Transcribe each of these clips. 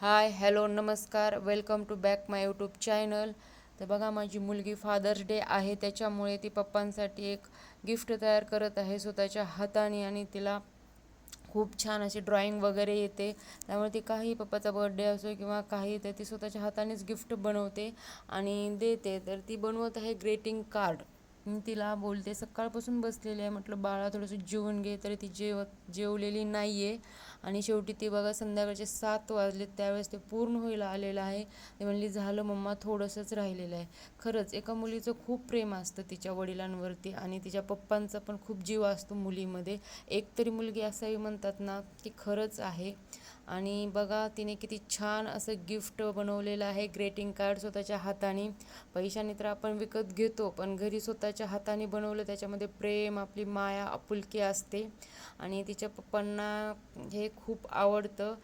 हाय hello नमस्कार. Welcome to back my YouTube channel. तर बघा माझी मुलगी फादर्स डे आहे. त्याच्यामुळे ती पप्पांसाठी एक गिफ्ट तयार करत आहे स्वतःच्या हाताने आणि तिला खूप छान अशी ड्रॉइंग वगैरे येते. त्यामुळे ती काही पप्पाचा बर्थडे असो किंवा काही तर ती स्वतःच्या हातानेच गिफ्ट बनवते आणि देते. तर ती बनवत आहे ग्रेटिंग कार्ड. तिला बोलते सकाळपासून बसलेली आहे. म्हटलं बाळा थोडंसं जेवून घे. तरी ती जेव जेवलेली नाही आहे आणि शेवटी ती बघा संध्याकाळचे सात वाजले. त्यावेळेस ते पूर्ण होईल आलेलं आहे. ते म्हणली झालं मम्मा थोडंसंच राहिलेलं आहे. खरंच एका मुलीचं खूप प्रेम असतं तिच्या वडिलांवरती. आणि तिच्या पप्पांचा पण खूप जीव असतो मुलीमध्ये. एक तरी मुलगी असावी म्हणतात ना की खरंच आहे. आणि बघा तिने किती छान असं गिफ्ट बनवलेलं आहे ग्रेटिंग कार्ड स्वतःच्या हाताने. पैशाने तर आपण विकत घेतो पण घरी स्वतःच्या हाताने बनवलं त्याच्यामध्ये प्रेम आपली माया आपुलकी असते. आणि तिच्या पप्पांना हे खूप आवडतं.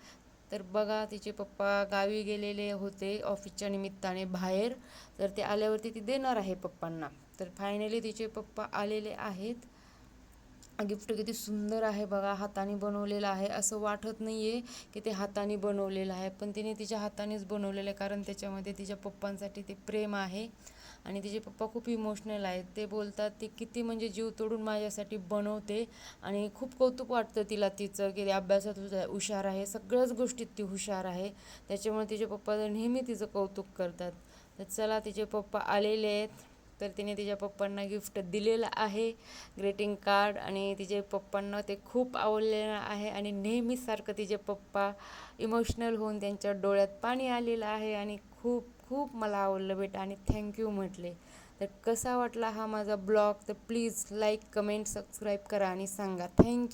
तर बघा तिचे पप्पा गावी गेलेले होते ऑफिसच्या निमित्ताने बाहेर. तर ते आल्यावरती ती देणार आहे पप्पांना. तर फायनली तिचे पप्पा आलेले आहेत. गिफ्ट किती सुंदर आहे बघा हाताने बनवलेलं आहे. असं वाटत नाही आहे की ते हाताने बनवलेलं आहे पण तिने तिच्या हातानेच बनवलेलं आहे कारण त्याच्यामध्ये तिच्या पप्पांसाठी ते प्रेम आहे आणि तिचे पप्पा खूप इमोशनल आहेत. ते बोलतात ती किती म्हणजे जीव तोडून माझ्यासाठी बनवते आणि खूप कौतुक वाटतं तिला तिचं की अभ्यासात हुशार आहे सगळ्याच गोष्टीत ती हुशार आहे. त्याच्यामुळे तिचे पप्पा नेहमी तिचं कौतुक करतात. तर चला तिचे पप्पा आलेले आहेत. तर तिने तिच्या पप्पांना गिफ्ट दिलेलं आहे ग्रीटिंग कार्ड आणि तिचे पप्पांना ते खूप आवडलेलं आहे आणि नेहमीसारखं तिचे पप्पा इमोशनल होऊन त्यांच्या डोळ्यात पाणी आलेलं आहे आणि खूप खूप मला आवडलं बेटा आणि थँक्यू म्हटले. तर कसा वाटला हा माझा ब्लॉग? तर प्लीज लाईक कमेंट सबस्क्राईब करा आणि सांगा. थँक्यू